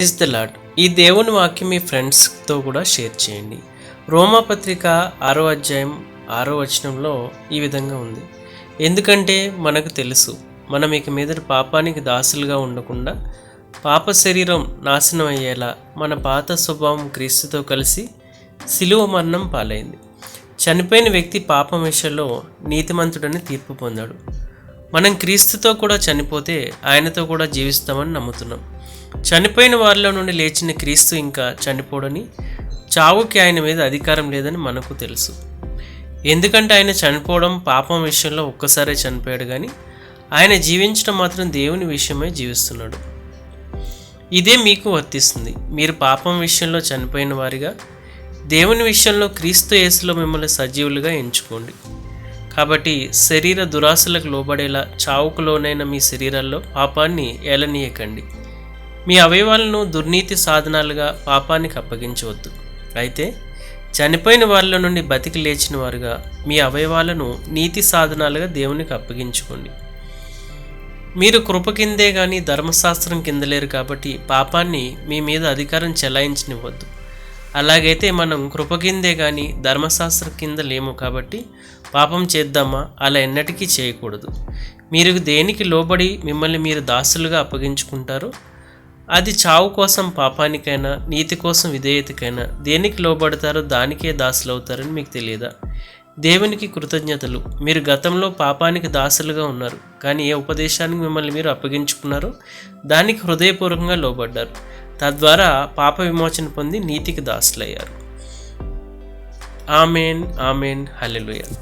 Is the lord ఈ దేవుని వాక్యం మీ ఫ్రెండ్స్తో కూడా షేర్ చేయండి. రోమాపత్రిక ఆరో అధ్యాయం ఆరో వచనంలో ఈ విధంగా ఉంది. ఎందుకంటే మనకు తెలుసు మనం ఇక మీద పాపానికి దాసులుగా ఉండకుండా పాప శరీరం నాశనం అయ్యేలా మన పాత స్వభావం క్రీస్తుతో కలిసి సిలువ మరణం పాలైంది. చనిపోయిన వ్యక్తి పాపం విషయంలో నీతిమంతుడని తీర్పు పొందాడు. మనం క్రీస్తుతో కూడా చనిపోతే ఆయనతో కూడా జీవిస్తామని నమ్ముతున్నాం. చనిపోయిన వారిలో నుండి లేచిన క్రీస్తు ఇంకా చనిపోడని చావుకి ఆయన మీద అధికారం లేదని మనకు తెలుసు. ఎందుకంటే ఆయన చనిపోవడం పాపం విషయంలో ఒక్కసారే చనిపోయాడు కానీ ఆయన జీవించడం మాత్రం దేవుని విషయమై జీవిస్తున్నాడు. ఇదే మీకు వర్తిస్తుంది. మీరు పాపం విషయంలో చనిపోయిన వారిగా దేవుని విషయంలో క్రీస్తు యేసులో మిమ్మల్ని సజీవులుగా ఎంచుకోండి. కాబట్టి శరీర దురాశలకు లోబడేలా చావుకులోనైన మీ శరీరాల్లో పాపాన్ని ఏలనీయకండి. మీ అవయవాలను దుర్నీతి సాధనాలుగా పాపానికి అప్పగించవద్దు. అయితే చనిపోయిన వాళ్ళ నుండి బతికి లేచిన వారుగా మీ అవయవాలను నీతి సాధనాలుగా దేవునికి అప్పగించుకోండి. మీరు కృప కిందే కానీ ధర్మశాస్త్రం కింద లేరు కాబట్టి పాపాన్ని మీ మీద అధికారం చెలాయించనివ్వద్దు. అలాగైతే మనం కృప కిందే కానీ ధర్మశాస్త్రం కింద లేము కాబట్టి పాపం చేద్దామా? అలా ఎన్నటికీ చేయకూడదు. మీరు దేనికి లోబడి మిమ్మల్ని మీరు దాసులుగా అప్పగించుకుంటారో అది చావు కోసం పాపానికైనా నీతి కోసం విధేయతకైనా దేనికి లోబడతారో దానికే దాసులు అవుతారని మీకు తెలియదా? దేవునికి కృతజ్ఞతలు. మీరు గతంలో పాపానికి దాసులుగా ఉన్నారు. కానీ ఏ ఉపదేశానికి మిమ్మల్ని మీరు అప్పగించుకున్నారో దానికి హృదయపూర్వకంగా లోబడ్డారు. తద్వారా పాప విమోచన పొంది నీతికి దాసులయ్యారు. Amen amen hallelujah.